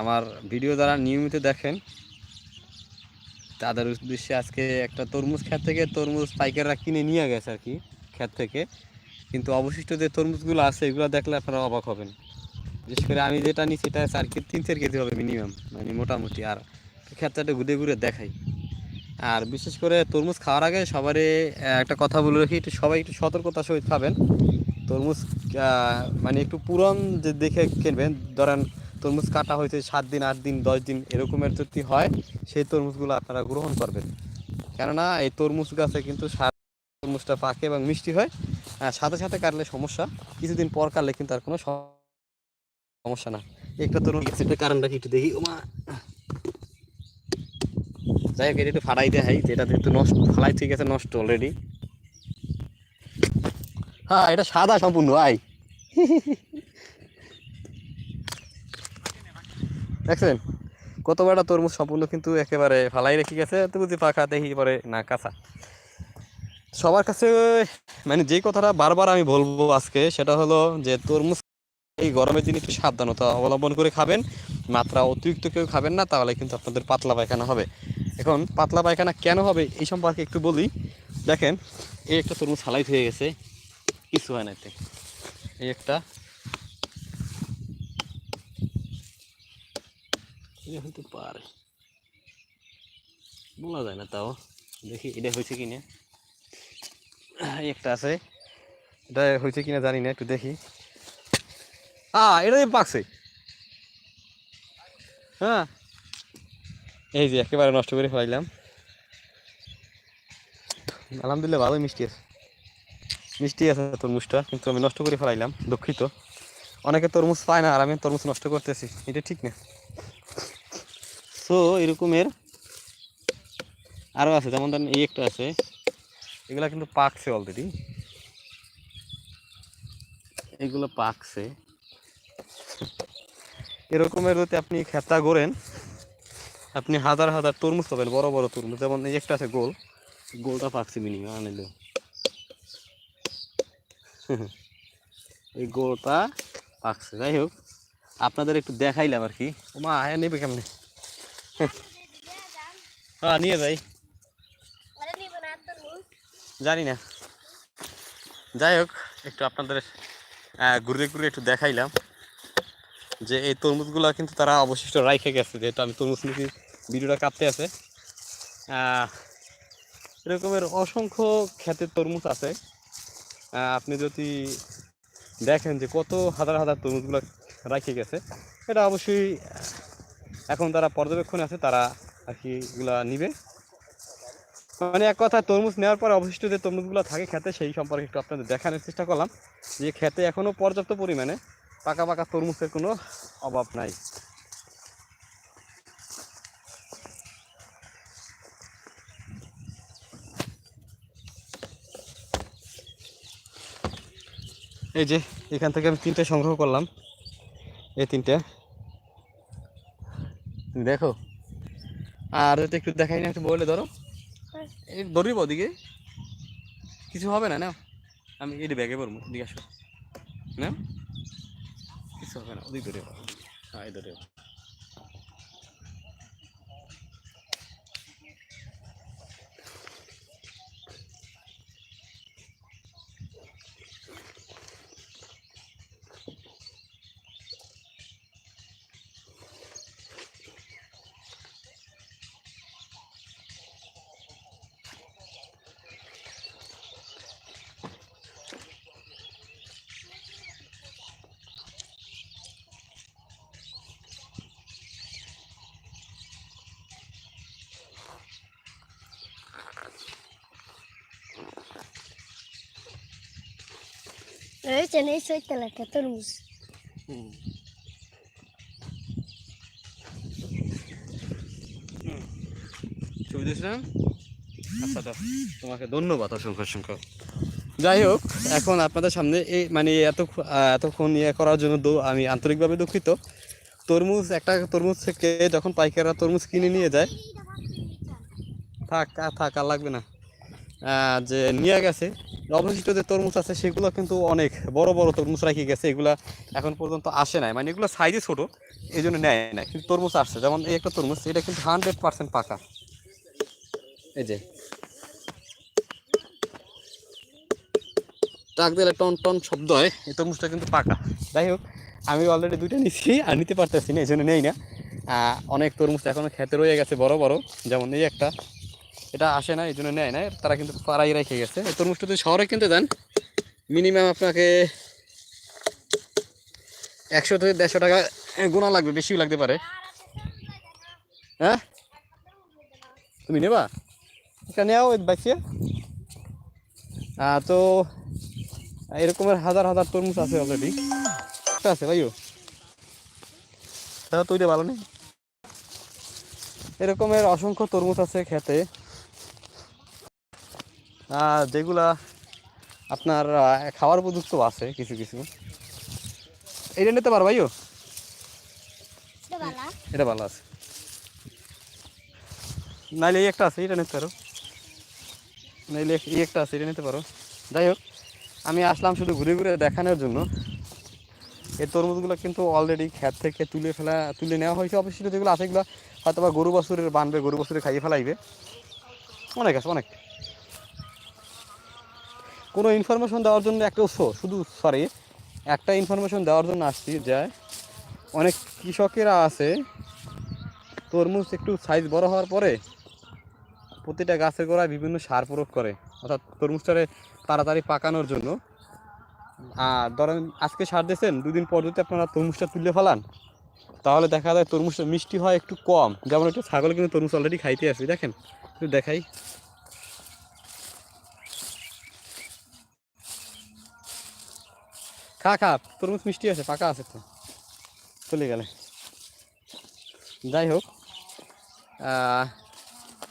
আমার ভিডিও যারা নিয়মিত দেখেন, তাদের উদ্দেশ্যে আজকে একটা তরমুজ ক্ষেত থেকে তরমুজ পাইকাররা কিনে নিয়ে গেছে আর কি ক্ষেত থেকে। কিন্তু অবশিষ্ট যে তরমুজগুলো আছে, এগুলো দেখলে আপনারা অবাক হবেন। বিশেষ করে আমি যেটা নিই সেটা চার কেজি, তিন চার কেজি হবে মিনিমাম মানে মোটামুটি। আর ক্ষেতটা ঘুরে ঘুরে দেখাই। আর বিশেষ করে তরমুজ খাওয়ার আগে সবারই একটা কথা বলে রাখি, একটু সবাই একটু সতর্কতার সহিত খাবেন। তরমুজ মানে একটু পুরন যে দেখে কিনবেন ধরেন তরমুজ কাটা হয়েছে সাত দিন আট দিন দশ দিন এরকমের যদি হয় সেই তরমুজগুলো আপনারা গ্রহণ করবেন। কেননা এই তরমুজ গাছে কিন্তু সার তরমুজটা পাকে এবং মিষ্টি হয়। আর সাথে সাথে কাটলে সমস্যা কিছুদিন পর কাটলে কিন্তু আর কোনো সম- সমস্যা না। একটা তরমুজ গাছের কারণটা কি একটু দেখি? ওমা। যাই হোক এটা একটু ফাড়াই দেখাই যেটা একটু নষ্ট ফালাই ঠিক আছে নষ্ট অলরেডি হ্যাঁ এটা সাদা সম্পূর্ণ আই দেখছেন? কত বড় তরমুজ সম্পূর্ণ কিন্তু একেবারে ফালাই রেখে গেছে তো বুঝি পাখা দেখি পরে না কাঁচা। সবার কাছে মানে যে কথাটা বারবার আমি বলব আজকে, সেটা হলো যে তরমুজ এই গরমের দিন একটু সাবধানতা অবলম্বন করে খাবেন। মাত্রা অতিরিক্ত কেউ খাবেন না, তাহলে কিন্তু আপনাদের পাতলা পায়খানা হবে। এখন পাতলা পায়খানা কেন হবে এই সম্পর্কে একটু বলি। দেখেন, এই একটা তরমুজ হালাই হয়ে গেছে, কিছু হয় না এতে। এই একটা এটা হতে পারে। বলা যায় না তাও। দেখি, এটা হয়েছে কিনা? এই একটা আছে। এটা হয়েছে কিনা জানি না, একটু দেখি। হ্যাঁ এটা পাকছে। হ্যাঁ। এই যে, একেবারে নষ্ট করে ফেলাইলাম। আলহামদুলিল্লাহ, ভালোই মিষ্টি আছে। মিষ্টি আছে তরমুজটা, কিন্তু আমি নষ্ট করে ফেলাইলাম, দুঃখিত। অনেকে তরমুজ পায় না, আর আমি তরমুজ নষ্ট করতেছি। এটা ঠিক না। সো এরকমের আরও আছে, যেমন ধরেন এই একটা আছে। এগুলা কিন্তু পাকছে অলরেডি এগুলো পাকছে। এরকমের যদি আপনি খেতা গড়েন আপনি হাজার হাজার তরমুজ পাবেন, বড় বড় তরমুজ। যেমন এই একটা আছে গোল। গোলটা পাকছে মিনিমাম আনিলে এই গোলটা পাকছে। যাই হোক, আপনাদের একটু দেখাইলাম আর কি। ও মা হ্যাঁ নেবে কেমনে? হ্যাঁ নিয়ে যাই। জানি না। যাই হোক একটু আপনাদের ঘুরে ঘুরে একটু দেখাইলাম যে এই তরমুজগুলো কিন্তু তারা অবশিষ্ট রাইখে গেছে যেহেতু আমি তরমুজ নিয়ে ভিডিওটা কাঁপতে আছে। এরকমের অসংখ্য ক্ষেতের তরমুজ আছে। আপনি যদি দেখেন যে কত হাজার হাজার তরমুজগুলো রাখে গেছে এটা অবশ্যই এখন তারা পর্যবেক্ষণে আছে, তারা আর কি এগুলা নিবে। মানে এক কথা তরমুজ নেওয়ার পরে অবশিষ্ট যে তরমুজগুলো থাকে খেতে, সেই সম্পর্কে একটু আপনাদের দেখানোর চেষ্টা করলাম। যে খেতে এখনও পর্যাপ্ত পরিমাণে পাকা পাকা তরমুজের কোনো অভাব নাই। এই যে, এখান থেকে আমি তিনটে সংগ্রহ করলাম। এই তিনটে। দেখো। আর এটা একটু দেখাই না, একটু বলে ধরো। এই ধরিব ওদিকে। কিছু হবে না না আমি এটি ব্যাগে পড়ব দিকে আসো। না কিছু হবে না, ওদিক ধরে হ্যাঁ এই ধরে রয়েছে নেই সৈতাল একটা তরমুজ ছবি দিয়েছিলাম আচ্ছা তোমাকে ধন্যবাদ অসংখ্য অসংখ্য। যাই হোক এখন আপনাদের সামনে এই মানে এত এতক্ষণ ইয়ে করার জন্য দু- আমি আন্তরিকভাবে দুঃখিত। তরমুজ একটা তরমুজ থেকে যখন পাইকাররা তরমুজ কিনে নিয়ে যায় থাক থাক আর লাগবে না। যে নিয়ে গেছে। অবশিষ্ট যে তরমুজ আছে, সেগুলো কিন্তু অনেক বড় বড় তরমুজ রেখে গেছে। এগুলা এখন পর্যন্ত আসে নাই। মানে এগুলো সাইজে ছোট এই জন্য নেয় না কিন্তু তরমুজ আসছে। যেমন এই একটা তরমুজ, এটা কিন্তু হান্ড্রেড পার্সেন্ট পাকা। এই যে। টাক দিলে টন টন শব্দ হয়, এই তরমুজটা কিন্তু পাকা। যাই হোক, আমি অলরেডি দুইটা নিচ্ছি আর নিতে পারতেছি না এই জন্য নেই না। অনেক তরমুজ এখনও খেতে রয়ে গেছে বড় বড়। যেমন এই একটা। এটা আসে না এই জন্য নেয় না তারা কিন্তু পাড়াই রেখে গেছে। এই তরমুজটা যদি শহরে কিনতে দেন। মিনিমাম আপনাকে একশো থেকে দেড়শো টাকা গোনা লাগবে বেশিও লাগতে পারে। হ্যাঁ? তুমি নেবা? এটা নেও বাইকে তো এরকমের হাজার হাজার তরমুজ আছে অলরেডি আছে ভাইও। তাহলে তৈরি ভালো নেই। এরকমের অসংখ্য তরমুজ আছে খেতে। যেগুলা আপনার খাওয়ার উপযুক্ত আছে কিছু কিছু। এটা নিতে পারো ভাইও? এটা ভালো। এটা ভালো আছে। নাইলে এই একটা আছে এটা নিতে পারো। নাইলে এই একটা আছে এটা নিতে পারো। যাই হোক আমি আসলাম শুধু ঘুরে ঘুরে দেখানোর জন্য। এই তরমুজগুলো কিন্তু অলরেডি ক্ষেত থেকে তুলে ফেলা তুলে নেওয়া হয়েছে অবশ্যই যেগুলো আছে এগুলো হয়তো বা গরু বছরের বানবে গরু বছরে খাইয়ে ফেলাইবে। অনেক আছে অনেক। কোনো ইনফরমেশন দেওয়ার জন্য একটা উৎস, শুধু সরি একটা ইনফরমেশন দেওয়ার জন্য আসছি যে অনেক কৃষকেরা আছে, তরমুজ একটু সাইজ বড় হওয়ার পরে প্রতিটা গাছের গোড়ায় বিভিন্ন সার প্রয়োগ করে, অর্থাৎ তরমুজটারে তাড়াতাড়ি পাকানোর জন্য। আর ধরেন আজকে সার দিয়েছেন, দুদিন পর যদি আপনারা তরমুজটা তুলে ফেলান, তাহলে দেখা যায় তরমুজটা মিষ্টি হয় একটু কম। যেমন একটু ছাগল কিন্তু তরমুজ অলরেডি খাইতে আসবে, দেখেন, একটু দেখাই। খা খা, তরমুজ মিষ্টি আছে, পাকা আছে তো। চলে গেলে। যাই হোক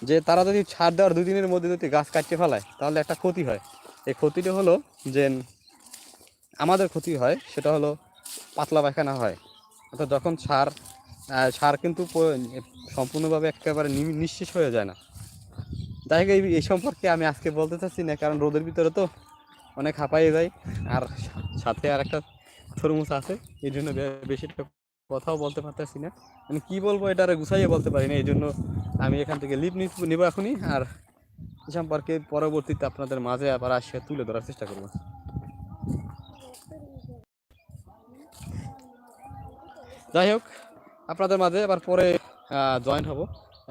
যে তারা যদি ছাড় দেওয়ার দুই দিনের মধ্যে যদি গাছ কাটতে ফেলায়, তাহলে একটা ক্ষতি হয়। এই ক্ষতিটা হলো যে আমাদের ক্ষতি হয়, সেটা হলো পাতলা পায়খানা হয়। অর্থাৎ যখন সার সার কিন্তু সম্পূর্ণভাবে একেবারে নিঃশেষ হয়ে যায় না। যাই হোক এই সম্পর্কে আমি আজকে বলতে চাচ্ছি না, কারণ রোদের ভিতরে তো অনেক হাঁপাইয়ে যায়। আর সাথে আর একটা তরমুজ আছে, এই জন্য বেশি কথাও বলতে পারতেছি না। মানে কি বলব এটা আর গুছাইয়ে বলতে পারি না, এই জন্য আমি এখান থেকে লিপ নিব এখনই। আর সম্পর্কে পরবর্তীতে আপনাদের মাঝে আবার আসিয়া তুলে ধরার চেষ্টা করব। যাই হোক, আপনাদের মাঝে আবার পরে জয়েন হব।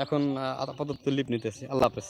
এখন আপাতত লিপ নিতেছি। আল্লাহ হাফেজ।